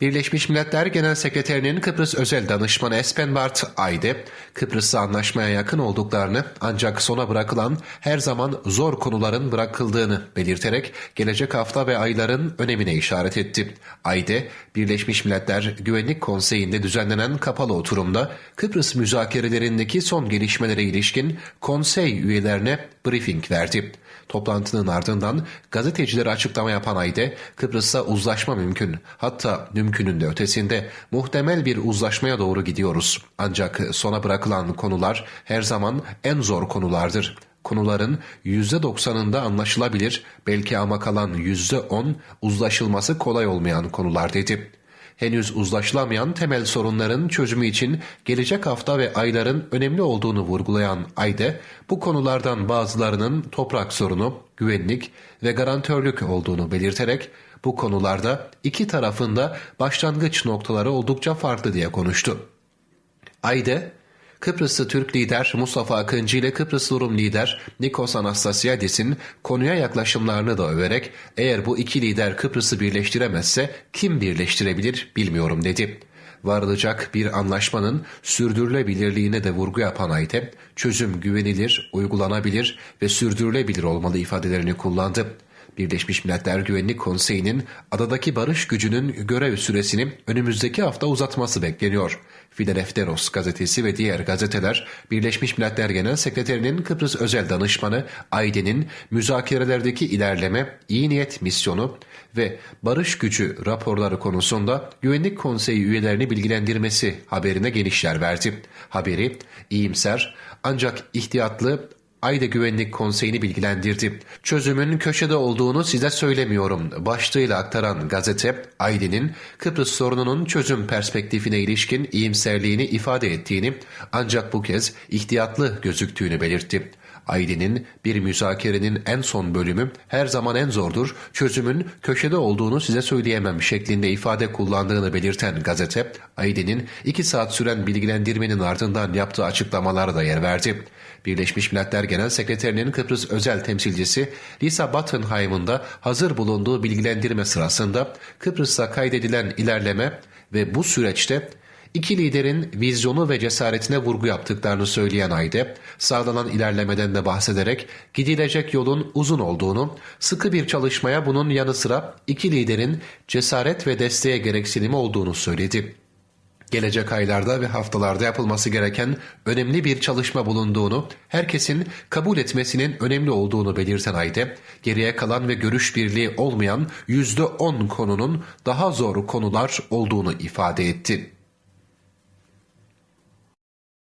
Birleşmiş Milletler Genel Sekreterinin Kıbrıs Özel Danışmanı Espen Bart Ayde, Kıbrıs'la anlaşmaya yakın olduklarını ancak sona bırakılan her zaman zor konuların bırakıldığını belirterek gelecek hafta ve ayların önemine işaret etti. Ayde, Birleşmiş Milletler Güvenlik Konseyi'nde düzenlenen kapalı oturumda Kıbrıs müzakerelerindeki son gelişmelere ilişkin konsey üyelerine briefing verdi. Toplantının ardından gazetecilere açıklama yapan Ayde, Kıbrıs'ta uzlaşma mümkün, hatta mümkünün de ötesinde muhtemel bir uzlaşmaya doğru gidiyoruz. Ancak sona bırakılan konular her zaman en zor konulardır. Konuların %90'ında anlaşılabilir, belki ama kalan %10 uzlaşılması kolay olmayan konular dedi henüz uzlaşılamayan temel sorunların çözümü için gelecek hafta ve ayların önemli olduğunu vurgulayan Ayde, bu konulardan bazılarının toprak sorunu, güvenlik ve garantörlük olduğunu belirterek bu konularda iki tarafında başlangıç noktaları oldukça farklı diye konuştu. Ayde, Kıbrıslı Türk lider Mustafa Akıncı ile Kıbrıslı Rum lider Nikos Anastasiadis'in konuya yaklaşımlarını da överek eğer bu iki lider Kıbrıs'ı birleştiremezse kim birleştirebilir bilmiyorum dedi. Varılacak bir anlaşmanın sürdürülebilirliğine de vurgu yapan Ayte, çözüm güvenilir, uygulanabilir ve sürdürülebilir olmalı ifadelerini kullandı. Birleşmiş Milletler Güvenlik Konseyi'nin adadaki barış gücünün görev süresini önümüzdeki hafta uzatması bekleniyor. Fidelefteros gazetesi ve diğer gazeteler Birleşmiş Milletler Genel Sekreterinin Kıbrıs Özel Danışmanı Ayden'in müzakerelerdeki ilerleme, iyi niyet misyonu ve barış gücü raporları konusunda Güvenlik Konseyi üyelerini bilgilendirmesi haberine geniş yer verdi. Haberi iyimser ancak ihtiyatlı Ayda Güvenlik Konseyi'ni bilgilendirdi. Çözümün köşede olduğunu size söylemiyorum. Başlığıyla aktaran gazete, Ayde'nin Kıbrıs sorununun çözüm perspektifine ilişkin iyimserliğini ifade ettiğini ancak bu kez ihtiyatlı gözüktüğünü belirtti. Aydi'nin bir müzakerenin en son bölümü her zaman en zordur, çözümün köşede olduğunu size söyleyemem şeklinde ifade kullandığını belirten gazete, Aydi'nin iki saat süren bilgilendirmenin ardından yaptığı açıklamalara da yer verdi. Birleşmiş Milletler Genel Sekreterinin Kıbrıs özel temsilcisi Lisa Bottenheim'ın da hazır bulunduğu bilgilendirme sırasında Kıbrıs'ta kaydedilen ilerleme ve bu süreçte İki liderin vizyonu ve cesaretine vurgu yaptıklarını söyleyen Ayde, sağlanan ilerlemeden de bahsederek gidilecek yolun uzun olduğunu, sıkı bir çalışmaya bunun yanı sıra iki liderin cesaret ve desteğe gereksinimi olduğunu söyledi. Gelecek aylarda ve haftalarda yapılması gereken önemli bir çalışma bulunduğunu, herkesin kabul etmesinin önemli olduğunu belirten Ayde, geriye kalan ve görüş birliği olmayan %10 konunun daha zor konular olduğunu ifade etti.